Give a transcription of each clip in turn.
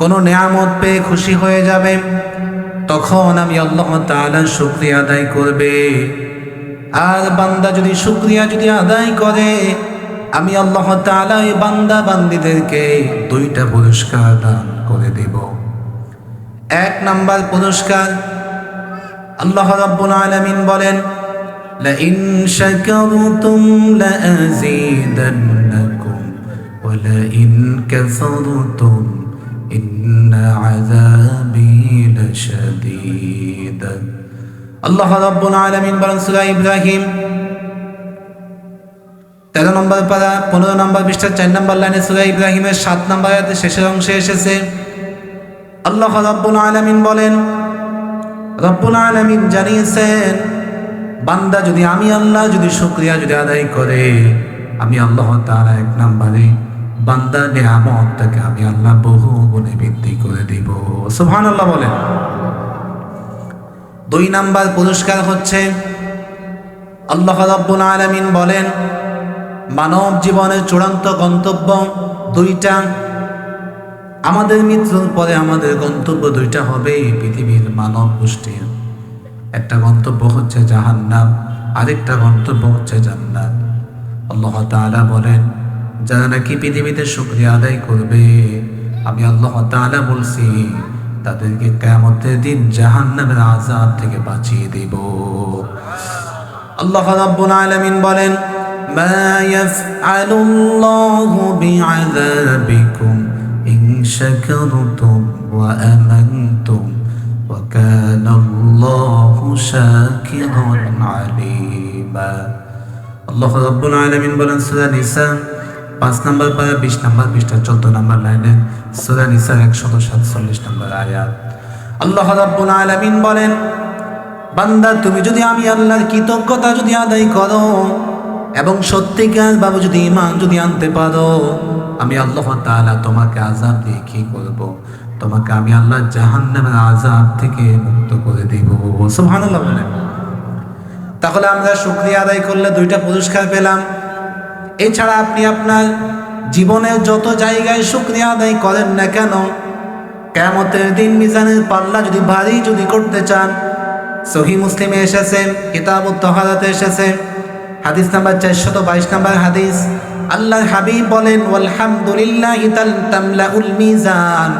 কোনো নেয়ামত পেয়ে খুশি হয়ে যাবে তখন আমি আল্লাহ তাআলার শুক্রিয়া আদায় করবে আর বান্দা যদি শুক্রিয়া যদি আদায় করে আমি আল্লাহ তাআলা এই বান্দা বান্দিদেরকে দুইটা পুরস্কার দান করে দেব এক নাম্বার পুরস্কার আল্লাহ রাব্বুল আলামিন বলেন لئن شكرتم لأزيدنكم ولئن كفرتم إن عذابي لشديد আল্লাহ রাব্বুল আলামিন বলেন সূরা ইব্রাহিম তেরো নম্বর পারা পনেরো নম্বর পৃষ্ঠার চার নম্বর লাইনে সূরা ইব্রাহিমের সাত নম্বর আয়াতের শেষের অংশে এসেছে আল্লাহ রাব্বুল আলামিন বলেন রব্বুল আলামিন জানিয়েছেন বান্দা যদি আমি আল্লাহ যদি শুক্রিয়া যদি আদায় করে আমি আল্লাহ তাআলা এক নম্বরে বান্দা নিয়ামতটাকে আমি আল্লাহ বহু গুণে বৃদ্ধি করে দিব। সুবহানাল্লাহ বলেন। দুই নাম্বার পুরস্কার হচ্ছে, আল্লাহ রাব্বুল আলামিন বলেন, মানব জীবনের চূড়ান্ত গন্তব্য দুইটা। আমাদের মৃত্যুর পরে আমাদের গন্তব্য দুইটা হবে পৃথিবীর মানব গোষ্ঠীর একটা গন্তব্য হচ্ছে জাহান্নাম, আরেকটা গন্তব্য হচ্ছে জান্নাত। আল্লাহ তাআলা বলেন যারা নাকি পৃথিবীতে শুকরিয়া আদায় করবে, আমি আল্লাহ তাআলা বলছি, তাদেরকে কেয়ামতের দিন জাহান্নামের আযাব থেকে বাঁচিয়ে দেব। আল্লাহ রাব্বুল আলামিন বলেন, মা ইয়াফআলুল্লাহু বিআযাবিকুম ইন শাকারতুম ওয়া আমানতুম ওয়া কানাল্লাহু শাকিরান আলীমা। আল্লাহ রাব্বুল আলামিন বলেন, সূরা নিসা পাঁচ নম্বর পারা বিশ নম্বর, বিশটা চোদ্দ নম্বর লাইনে সূরা নিসা একশত সাতচল্লিশ নম্বর আয়াত। আল্লাহ রাব্বুল আলামিন বলেন, বান্দা, তুমি যদি আমি আল্লাহর কৃতজ্ঞতা যদি আদায় করো এবং সত্যিকার বাবু যদি ইমান যদি আনতে পারো, আমি আল্লাহ তাআলা তোমাকে আজাব দিয়ে কি করব? তোমাকে আমি আল্লাহ জাহান্নামের আজাব থেকে মুক্ত করে দিব। সুবহানাল্লাহ বলেন। তাহলে আমরা শুক্রিয়া আদায় করলে দুইটা পুরস্কার পেলাম। এছাড়া আপনি আপনার জীবনের যত জায়গায় শুক্রিয়া আদায় করেন না কেন কেমতের দিন মিজানের পাল্লা যদি ভারী যদি করতে চান, সহি মুসলিমে এসেছেন, কিতাব তহারাতে এসেছে হাদিস নাম্বার চারশত বাইশ নাম্বার হাদিস আল্লাহ হাবিব বলেন আলহামদুলিল্লাহ মিজান।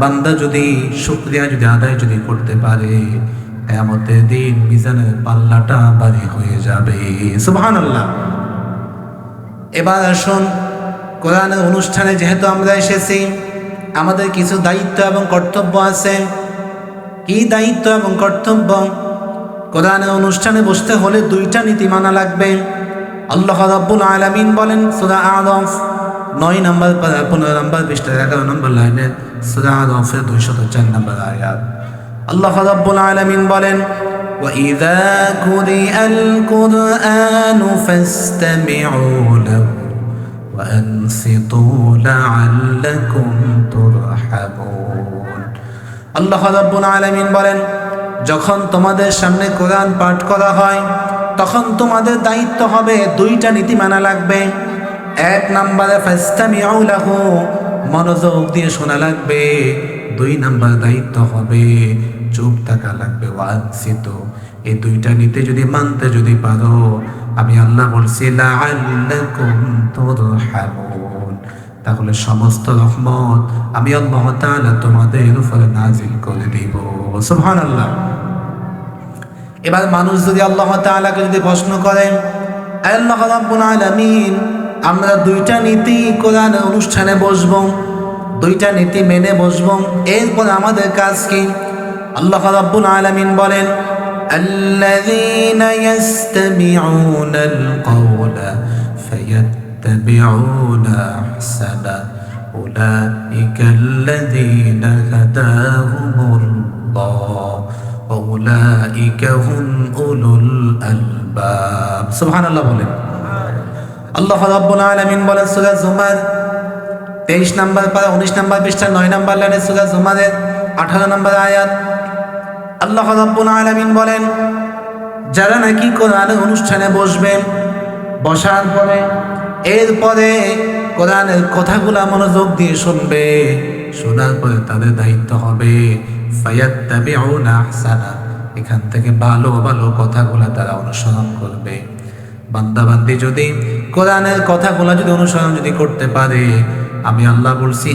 বান্দা যদি শুক্রিয়া যদি আদায় যদি করতে পারে, কেয়ামতের দিন মিজানের পাল্লাটা ভারী হয়ে যাবে। সুবহানাল্লাহ। এবার আসুন কোরআনের অনুষ্ঠানে যেহেতু আমরা এসেছি, আমাদের কিছু দায়িত্ব এবং কর্তব্য আছে। কি দায়িত্ব এবং কর্তব্য? কোরআনের অনুষ্ঠানে বসতে হলে দুইটা নীতি মানা লাগবে। আল্লাহ রাব্বুল আলামিন বলেন, সূরা আরফ, নয় নম্বর পনেরো নম্বর পৃষ্ঠা এগারো নম্বর লাইনে, সূরা আরফের দুইশত চার নম্বর আয়াত। আল্লাহ রাব্বুল আলামিন বলেন وإذا قرئ القرآن فاستمعوا له وأنصتوا لعلكم ترحمون আল্লাহ রাব্বুল আলামিন বলেন যখন তোমাদের সামনে কোরআন পাঠ করা হয় তখন তোমাদের দায়িত্ব হবে দুইটা নীতি মানা লাগবে এক নম্বরে ফাস্তামিউ লাহু মনোযোগ দিয়ে শোনা লাগবে দুই নাম্বার দায়িত্ব হবে চুপ থাকা লাগবে ওয়ানসিত এই দুইটা নীতি যদি মানতে যদি পারো, আমি আল্লাহ বলছি তাহলে সমস্ত রহমত আমি আল্লাহ তাআলা তোমাদের উপরে নাজিল করে দিব। সুবহানাল্লাহ। এবার মানুষ যদি আল্লাহ তাআলাকে যদি প্রশ্ন করেন আল্লাহ রাব্বুল আলামিন, আমরা দুইটা নীতি কোরআন অনুষ্ঠানে বসবো, দুইটা নীতি মেনে বসবো, এরপর আমাদের কাজ কি? আল্লাহ রাব্বুল আলামিন বলেন الذين يستمعون القول فيتبعون أحسنه أولئك الذين هداهم الله وأولئك هم أولو الألباب سبحان الله বলেন আল্লাহ রাব্বুল আলামিন বলেন সূরা জুমার 23 নাম্বার পারা 19 নাম্বার পৃষ্ঠা 9 নাম্বার লাইনে সূরা জুমারের 18 নাম্বার আয়াত আল্লাহ রাব্বুল আলামিন বলেন, যারা নাকি কোরআনের অনুষ্ঠানে বসবেন, বসার পরে, এরপরে কোরআনের কথাগুলা মনোযোগ দিয়ে শুনবে, শোনার পরে তাদের দায়িত্ব হবে এখান থেকে ভালো ভালো কথাগুলো তারা অনুসরণ করবে। বান্দাবান্দি যদি কোরআনের কথাগুলো যদি অনুসরণ যদি করতে পারে, আমি আল্লাহ বলছি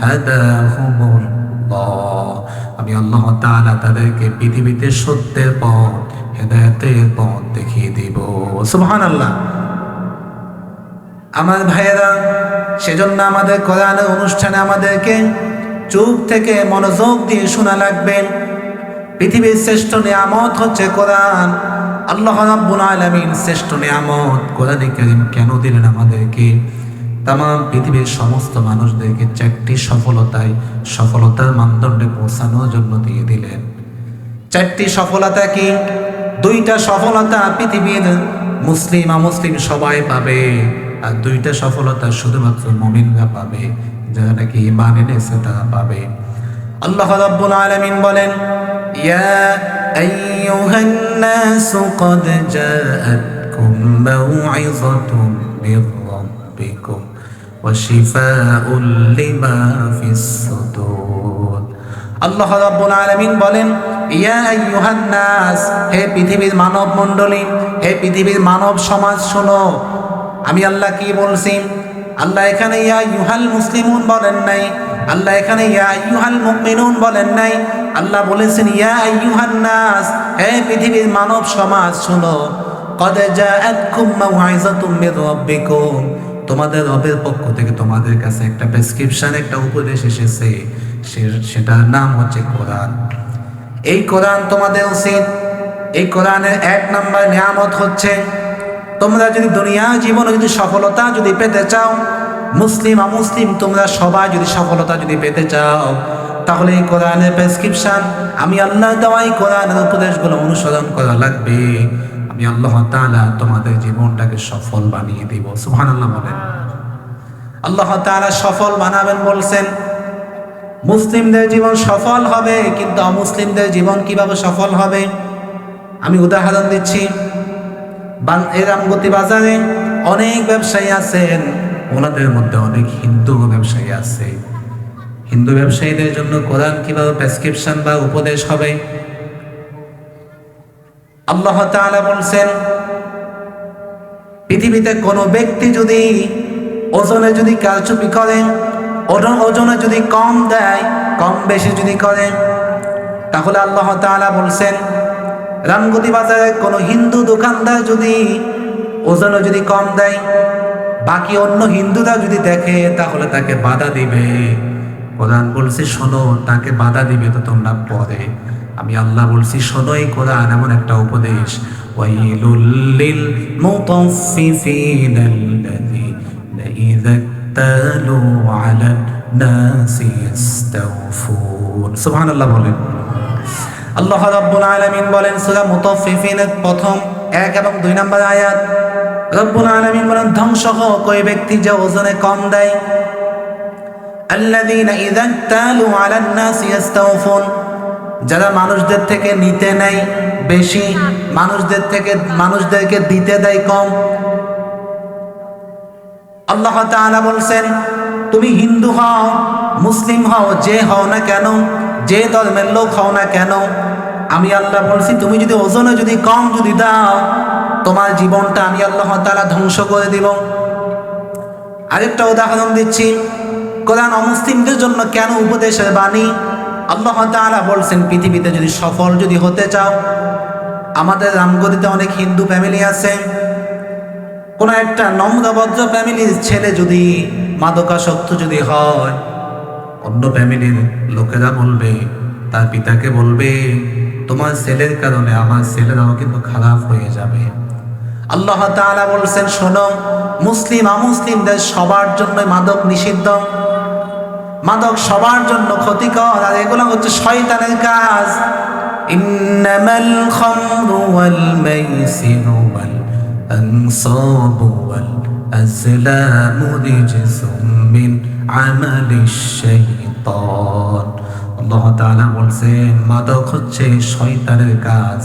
হাদাহুমুল্লাহ আমি আল্লাহ তাআলা তাদেরকে পৃথিবীতে সত্যের পথ, হেদায়েতের পথ দেখিয়ে দিব। সুহান আল্লাহ আমার ভাইয়েরা, সেজন্য আমাদের কোরআনের অনুষ্ঠানে আমাদেরকে চুপ থেকে মনোযোগ দিয়ে শোনা লাগবে। পৃথিবীর শ্রেষ্ঠ নিয়ামত হচ্ছে কোরআন। আল্লাহ রাব্বুল আলামিন শ্রেষ্ঠ নিয়ামত কোরআনে কারীম কেন দিলেন আমাদেরকে? তাম পৃথিবীর সমস্ত মানুষদেরকে চারটি সফলতায় সফলতার মানদণ্ডে পৌঁছানোর জন্য দিয়ে দিলেন। চারটি সফলতা কি? দুইটা সফলতা পৃথিবীর মুসলিম আমুসলিম সবাই পাবে, আর দুইটা সফলতা শুধুমাত্র মমিনরা পাবে, যারা নাকি ইমান এনেছে তারা পাবে। আল্লাহ রাব্বুল আলামিন বলেন, ইয়া আইয়ুহান নাস কদ জাআতকুম মাউইযাতুম মির وشفاء لما في الصدور আল্লাহ রাব্বুল আলামিন বলেন ইয়া আইয়ুহান নাস হে পৃথিবীর মানব মণ্ডলী হে পৃথিবীর মানব সমাজ শোনো আমি আল্লাহ কি বলছি আল্লাহ এখানে ইয়া ইউহাল মুসলিমুন বলেন নাই আল্লাহ এখানে ইয়া ইউহাল মুমিনুন বলেন নাই আল্লাহ বলেছেন ইয়া আইয়ুহান নাস হে পৃথিবীর মানব সমাজ শোনো কদ জাআতকুম মাউইযাতুম মির রাব্বিকুম তোমাদের রবের পক্ষ থেকে তোমাদের কাছে একটা প্রেসক্রিপশন একটা উপদেশ এসেছে। সেটার নাম হচ্ছে কোরআন। এই কোরআন তোমাদের উচিত। এই কোরআনের এক নাম্বার নিয়ামত হচ্ছে, তোমরা যদি দুনিয়া জীবনে যদি সফলতা যদি পেতে চাও, মুসলিম, অমুসলিম, তোমরা সবাই যদি সফলতা যদি পেতে চাও, তাহলে এই কোরআনের প্রেসক্রিপশন আমি আল্লাহ দেওয়াই কোরআনের উপদেশগুলো অনুসরণ করা লাগবে। আমি আল্লাহ তাআলা তোমাদের জীবনটাকে সফল বানিয়ে দিব। সুবহানাল্লাহ বলেন। আল্লাহ তাআলা সফল বানাবেন বলছেন, মুসলিমদের জীবন সফল হবে, কিন্তু অমুসলিমদের জীবন কীভাবে সফল হবে? আমি উদাহরণ দিচ্ছি। এই বাজারে অনেক ব্যবসায়ী আছেন, ওনাদের মধ্যে অনেক হিন্দু ব্যবসায়ী আছে। হিন্দু ব্যবসায়ীদের জন্য কোরআন কীভাবে প্রেসক্রিপশন বা উপদেশ হবে? আল্লাহ তাআলা বলছেন, পৃথিবীতে কোনো ব্যক্তি যদি ওজনে যদি কারচুপি করে, ওজন ওজনে যদি কম দেয়, কম বেশি যদি করেন তাহলে আল্লাহ তাআলা বলছেন রামগতি বাজারে কোনো হিন্দু দোকানদার যদি ওজনে যদি কম দেয়, বাকি অন্য হিন্দুরা যদি দেখে, তাহলে তাকে বাধা দিবে। কোরআন বলছে, শোনো, তাকে বাধা দিবে তো তোমরা পরে। আমি আল্লাহ বলছি এই কোরআন, এমন একটা উপদেশ। ওয়াইলুল লিল মুতাফফিফিন আল্লাযীনা ইযা তালু আলান নাসি ইস্তাওফুন সুবহানাল্লাহ বলেন। আল্লাহ রাব্বুল আলামিন বলেন, সূরা মুতাফফিফিনের প্রথম এক এবং দুই নম্বর আয়াত, রব্বুল আলামিন বলেন, ধ্বংস হোক, ওই ব্যক্তি যে ওজনে কম দেয়। আল্লাযীনা ইযা তালু আলান নাসি ইস্তাওফুন যারা মানুষদের থেকে নিতে নেয় বেশি, মানুষদের থেকে, মানুষদেরকে দিতে দেয় কম। আল্লাহ তাআলা বলছেন, তুমি হিন্দু হও, মুসলিম হও, যে হও না কেন, যে ধর্মের লোক হও না কেন, আমি আল্লাহ বলছি, তুমি যদি ওজনে যদি কম যদি দাও, তোমার জীবনটা আমি আল্লাহ তাআলা ধ্বংস করে দিব। আরেকটা উদাহরণ দিচ্ছি, কোরআন অমুসলিমদের জন্য কেন উপদেশের বাণী? আল্লাহ তাআলা বলছেন, পৃথিবীতে যদি সফল যদি হতে চাও, আমাদের রামগতিতে অনেক হিন্দু ফ্যামিলি আছে। কোনো একটা নম্রভদ্র ফ্যামিলির ছেলে যদি মাদকাসক্ত যদি হয়, অন্য ফ্যামিলির লোকেরা বলবে, তার পিতাকে বলবে, তোমার ছেলের কারণে আমার ছেলেরাও কিন্তু খারাপ হয়ে যাবে। আল্লাহ তাআলা বলছেন, শোনো, মুসলিম, আমুসলিমদের সবার জন্য মাদক নিষিদ্ধ। মাদক সবার জন্য ক্ষতিকর, আর এগুলো হচ্ছে শয়তানের কাজ। ইন্নামাল বলছেন, মাদক হচ্ছে শয়তানের কাজ।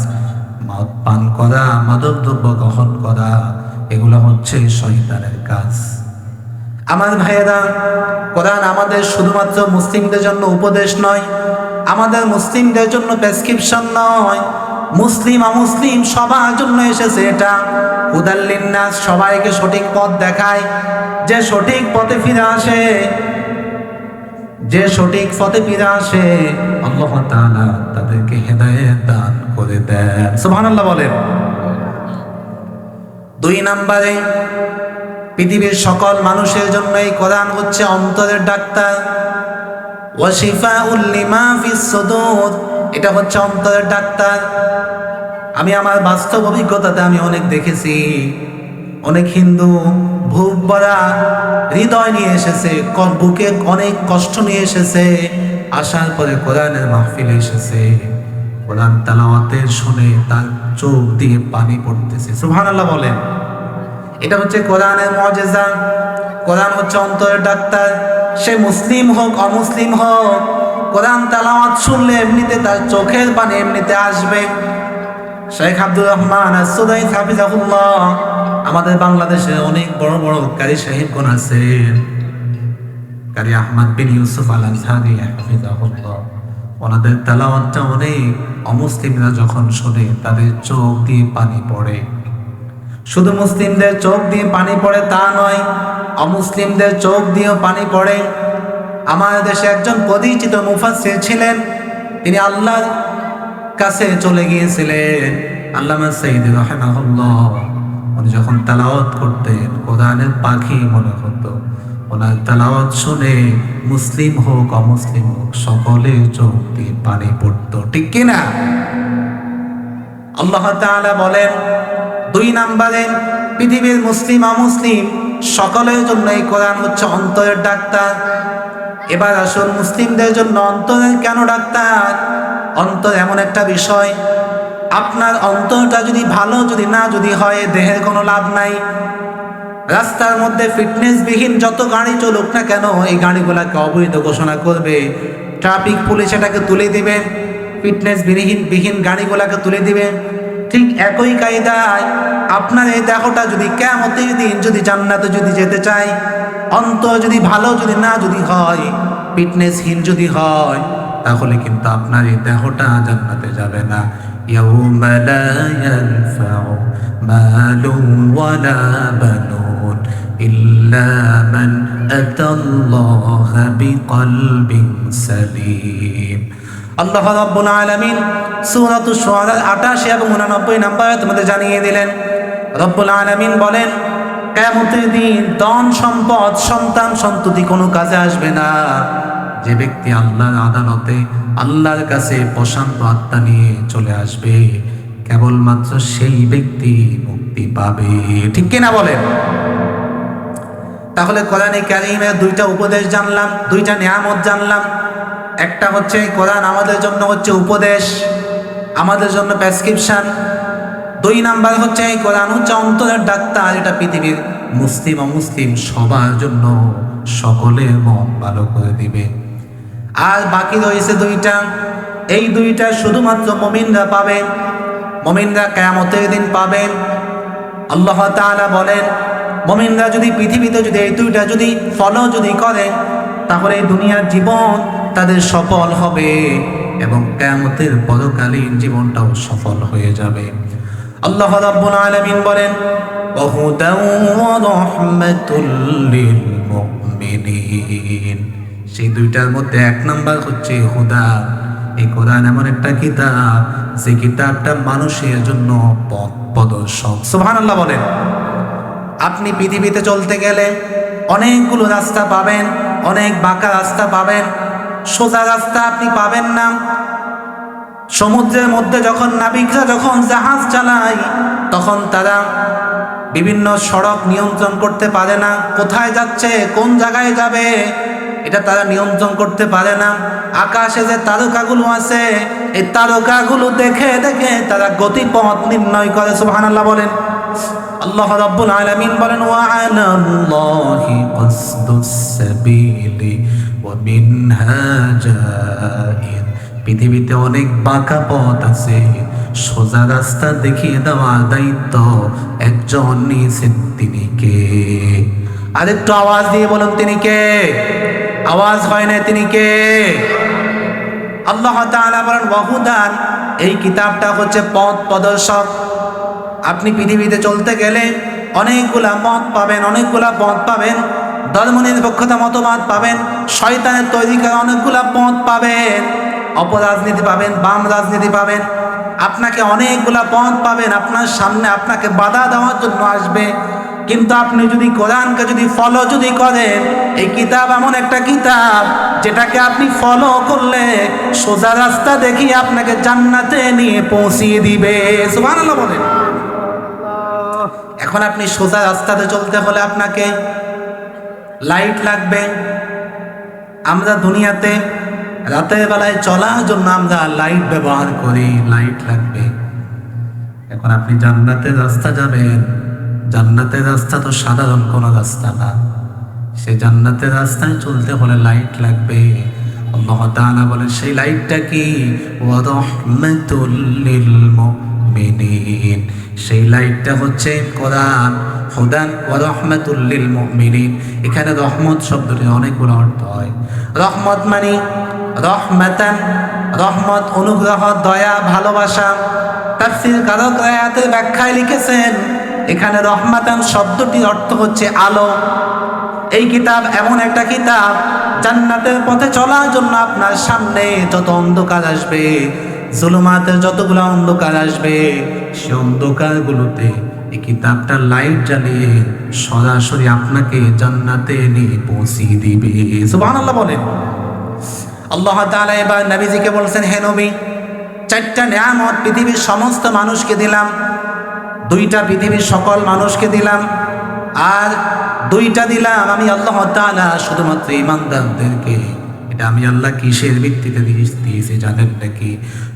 মদ পান করা, মাদক দ্রব্য গ্রহণ করা, এগুলো হচ্ছে শয়তানের কাজ। আমার ভাইয়েরা, কোরআন আমাদের শুধুমাত্র মুসলিমদের জন্য উপদেশ নয়, আমাদের মুসলিমদের জন্য প্রেসক্রিপশন নয় মুসলিম অমুসলিম সবার জন্য এসেছে এটা। উদাল্লিন্নাস সবাইকে সঠিক পথ দেখায়। যে সঠিক পথে ফিরে আসে, যে সঠিক পথে ফিরে আসে, আল্লাহ তাআলা তাদেরকে হেদায়েত দান করে দেন। সুবহানাল্লাহ বলেন। দুই নম্বরে পৃথিবীর সকল মানুষের জন্য এই কোরআন হচ্ছে অন্তরের ডাক্তার। ওয়াশিফা উল্লিমা ফিস সুদূর, এটা হচ্ছে অন্তরের ডাক্তার। আমি আমার বাস্তব অভিজ্ঞতাতে আমি অনেক দেখেছি। অনেক হিন্দু ভূপ ভরা হৃদয় নিয়ে এসেছে বুকে অনেক কষ্ট নিয়ে এসেছে, আসার পরে কোরআনের মাহফিলে এসেছে। কোরআন তালাওয়াতের শুনে তার চোখ দিয়ে পানি পড়তেছে। সুবহানাল্লাহ বলেন। এটা হচ্ছে কোরআনের মজেজা। কোরআন হচ্ছে অন্তরের ডাক্তার। সে মুসলিম হোক, অমুসলিম হোক, কোরআন তালাওয়াত শুনলে এমনিতে তার চোখের পানি এমনিতে আসবে। শেখ আব্দুর রহমান আমাদের বাংলাদেশে অনেক বড় বড় কারি সাহেবগণ আছে। কারি আহমদ বিন ইউসুফ আল আজহারি হাফিজাহুল্লাহ। ওনাদের তালাওয়াতটা অনেক অমুসলিমরা যখন শোনে, তাদের চোখ দিয়ে পানি পড়ে। শুধু মুসলিমদের চোখ দিয়ে পানি পড়ে তা নয়, অমুসলিমদের চোখ দিয়েও পানি পড়ে। আমার দেশে একজন পরিচিত মুফাসসির ছিলেন, তিনি আল্লাহর কাছে চলে গিয়েছিলেন। আল্লামা সাইদ রাহিমাহুল্লাহ, উনি যখন তালাওয়াত করতেন, কোরআনের পাখি মনে হতো। ওনার তালাওয়াত শুনে মুসলিম হোক, অমুসলিম হোক সকলের চোখ দিয়ে পানি পড়তো। ঠিক কিনা? আল্লাহ তাআলা বলেন দুই নাম্বারে, পৃথিবীর মুসলিম, অমুসলিম, সকলের জন্য এই কোরআন হচ্ছে অন্তরের ডাক্তার। এবার আসুন মুসলিমদের জন্য অন্তরের কেন ডাক্তার? অন্তর এমন একটা বিষয়, আপনার অন্তরটা যদি ভালো, যদি না যদি হয়, দেহের কোনো লাভ নাই। রাস্তার মধ্যে ফিটনেসবিহীন যত গাড়ি চলুক না কেন, এই গাড়িগুলোকে অবৈধ ঘোষণা করবে। ট্রাফিক পুলিশ এটাকে তুলে দিবে ফিটনেস বিহীন বিহীন গাড়িগুলোকে তুলে দিবে। ঠিক একই কায়দায় আপনার এই দেহটা যদি কেমতের দিন যদি জান্নাতে যদি যেতে চাই অন্তর যদি ভালো যদি না যদি হয় ফিটনেসহীন যদি হয় তাহলে কিন্তু আপনার এই দেহটা জান্নাতে যাবে না يوم لا ينفع مال ولا بنون إلا من أتى الله بقلب سليم আল্লাহ রাব্বুল আলামিন সূরাতুশ শুআরা 88 এবং 89 নম্বরে তোমাদের জানিয়ে দিলেন। রব্বুল আলামিন বলেন, কিয়ামতের দিন ধন সম্পদ, সন্তান সন্ততি কোনো কাজে আসবে না। যে ব্যক্তি আল্লাহর আদালতে আল্লাহর কাছে প্রশান্ত আত্মা নিয়ে চলে আসবে, কেবলমাত্র সেই ব্যক্তি মুক্তি পাবে। ঠিক কিনা বলেন? তাহলে কোরআনে কারিমের দুইটা উপদেশ জানলাম, দুইটা নিয়ামত জানলাম। একটা হচ্ছে এই কোরআন আমাদের জন্য হচ্ছে উপদেশ, আমাদের জন্য প্রেসক্রিপশন দুই নাম্বার হচ্ছে এই কোরআন হচ্ছে অন্তরের ডাক্তার, এটা পৃথিবীর মুসলিম অমুসলিম সবার জন্য সকলের মন ভালো করে দিবে। আর বাকি রয়েছে দুইটা, এই দুইটা শুধুমাত্র মমিনরা পাবেন, মমিনরা কেয়ামতের দিন পাবেন। আল্লাহ তাআলা বলেন, মমিনরা যদি পৃথিবীতে যদি এই দুইটা যদি ফলো যদি করেন তাহলে দুনিয়ার জীবন তাদের সফল হবে এবং কেমতের পদকালীন জীবনটাও সফল হয়ে যাবে। আল্লাহ রাব্বুল আলামিন বলেন সেই দুইটার মধ্যে এক নাম্বার হচ্ছে হুদা। এই কোরআন এমন একটা কিতাব, যে কিতাবটা মানুষের জন্য পথ প্রদর্শক। সুবহানাল্লাহ বলেন, আপনি পৃথিবীতে চলতে গেলে অনেকগুলো রাস্তা পাবেন অনেক বাঁকা রাস্তা পাবেন, সোজা রাস্তা আপনি পাবেন না। সমুদ্রের মধ্যে যখন নাবিকরা যখন জাহাজ চালায়, তখন তারা বিভিন্ন সড়ক নিয়ন্ত্রণ করতে পারে না। কোথায় যাচ্ছে, কোন জায়গায় যাবে, এটা তারা নিয়ন্ত্রণ করতে পারে না। আকাশে যে তারকাগুলো আছে, এই তারকাগুলো দেখে দেখে তারা গতিপথ নির্ণয় করে, সুবহানাল্লাহ বলেন। আল্লাহ রাব্বুল আলামিন বলেন, ওয়া আলাল্লাহি কসদুস সাবিলি ওয়া মিনহা পৃথিবীতে অনেক বাঁকা পথ আছে। সোজা রাস্তা দেখিয়ে দেওয়া দায়িত্ব একজন নিয়েছেন তিনি কে? আর একটু আওয়াজ দিয়ে বলুন, তিনি কে? আওয়াজ হয় না তিনি কে? আল্লাহ তাআলা বলেন, ওয়াহুদান। এই কিতাবটা হচ্ছে পথ প্রদর্শক। আপনি পৃথিবীতে চলতে গেলে অনেকগুলা মত পাবেন, অনেকগুলা পথ পাবেন, ধর্মনিরপেক্ষতা মতবাদ পাবেন, শয়তানের তৈরি করা অনেকগুলা পথ পাবেন অপরাজনীতি পাবেন, বাম রাজনীতি পাবেন, আপনাকে অনেকগুলা পথ পাবেন, আপনার সামনে আপনাকে বাধা দেওয়ার জন্য আসবে। কিন্তু আপনি যদি কোরআনকে যদি ফলো যদি করেন, এই কিতাব এমন একটা কিতাব যেটাকে আপনি ফলো করলে সোজা রাস্তা দেখিয়ে আপনাকে জান্নাতে নিয়ে পৌঁছিয়ে দিবে। সুবহানাল্লাহ বলেন। এখন আপনি সোজা রাস্তাতে চলতে হলে আপনাকে লাইট লাগবে। আমরা দুনিয়াতে রাতের বেলায় চলার জন্য আমরা লাইট ব্যবহার করি, লাইট লাগবে। এখন আপনি জান্নাতের রাস্তা যাবেন। জান্নাতের রাস্তা তো সাধারণ কোনো রাস্তা না। সে জান্নাতের রাস্তায় চলতে হলে লাইট লাগবে। আল্লাহ তাআলা সেই লাইটটা কি? ওয়া রাহমাতুল সেই লাইটটা হচ্ছে কোরআন, হুদান ওয়া রাহমাতুল লিল মুমিনিন। এখানে রহমত শব্দটির অনেকগুলো অর্থ হয়। রহমত মানে রহমাতান, রহমত, অনুগ্রহ, দয়া, ভালোবাসা। তাফসীর কারক আয়াতের ব্যাখ্যায় লিখেছেন, এখানে রহমাতান শব্দটির অর্থ হচ্ছে আলো। এই কিতাব এমন একটা কিতাব, জান্নাতের পথে চলার জন্য আপনার সামনে যত অন্ধকার আসবে জুলুমাতের যতগুলো অন্ধকার আসবে, সে অন্ধকারগুলোতে এই কিতাবটা লাইট জ্বালিয়ে সরাসরি আপনাকে জান্নাতে নিয়ে পৌঁছিয়ে দিবে। সুবহানাল্লাহ বলেন। আল্লাহ তাআলা এবার নবীজিকে বলছেন, হে নবী, চারটা নিয়ামত পৃথিবীর সমস্ত মানুষকে দিলাম, দুইটা পৃথিবীর সকল মানুষকে দিলাম, আর দুইটা দিলাম আমি আল্লাহ তাআলা শুধুমাত্র ইমানদারদেরকে। এটা আমি আল্লাহ কিসের ভিত্তিতে দিয়েছি, জানেন নাকি?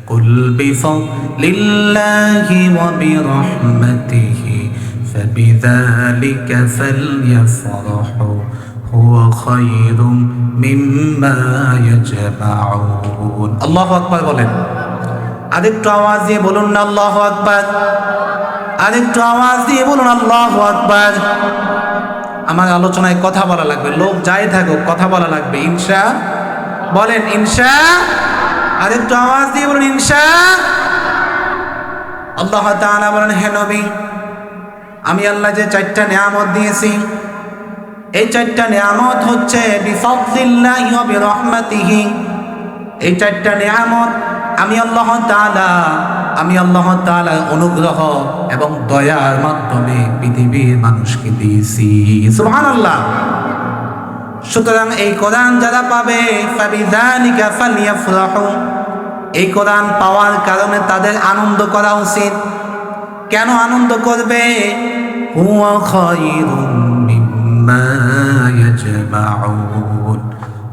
কুল বিফালিল্লাহি ওয়া বিরহমাতিহি فبذلك فليفرحوا هو خير مما يجمعون الله আকবার বলেন আরেকটু আওয়াজ দিয়ে বলুন না আল্লাহ আকবার আরেকটু আওয়াজ দিয়ে বলুন আল্লাহ আকবার আমার আলোচনায় কথা বলা লাগবে লোক যাই থাকুক কথা বলা লাগবে ইনশা বলেন ইনশা আরেকটু আওয়াজ দিয়ে বলুন, ইনশা আল্লাহ বলেন, হে নবী, আমি আল্লাহ যে চারটা নিয়ামত দিয়েছি, এই চারটা নিয়ামত হচ্ছে বিরহমাতিহি। এই চারটা নিয়ামত আমি আল্লাহ আমি আল্লাহ অনুগ্রহ এবং দয়ার মাধ্যমে পৃথিবীর মানুষকে দিয়েছি। সুবহানাল্লাহ। সুতরাং এই কোরআন যারা পাবে এই কোরআন পাওয়ার কারণে তাদের আনন্দ করা উচিত। কেন আনন্দ করবে?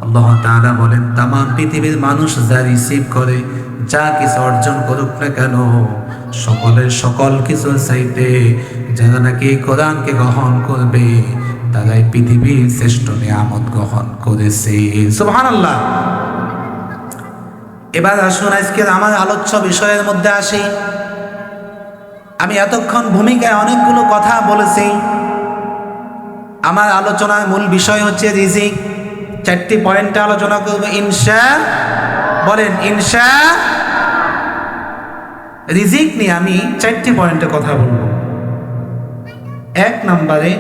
আল্লাহ তাআলা বলেন তাম পৃথিবীর মানুষ যা রিসিভ করে, যা কিছু অর্জন করুক না কেন, সকলের সকল কিছু চাইতে যারা নাকি কোরআনকে গ্রহণ করবে তারাই পৃথিবীর শ্রেষ্ঠ নিয়ামত গ্রহণ করেছে। সুহান আল্লাহ এবার আসুন আজকের আমার আলোচ্য বিষয়ের মধ্যে আসি। আমি এতক্ষণ ভূমিকায় অনেকগুলো কথা বলেছি। আমার আলোচনার মূল বিষয় হচ্ছে রিজিক। চারটি পয়েন্টে আলোচনা করব, ইনশা, বলেন, ইনশা, রিজিক নিয়ে আমি চারটি পয়েন্টে কথা বলব। এক নম্বরে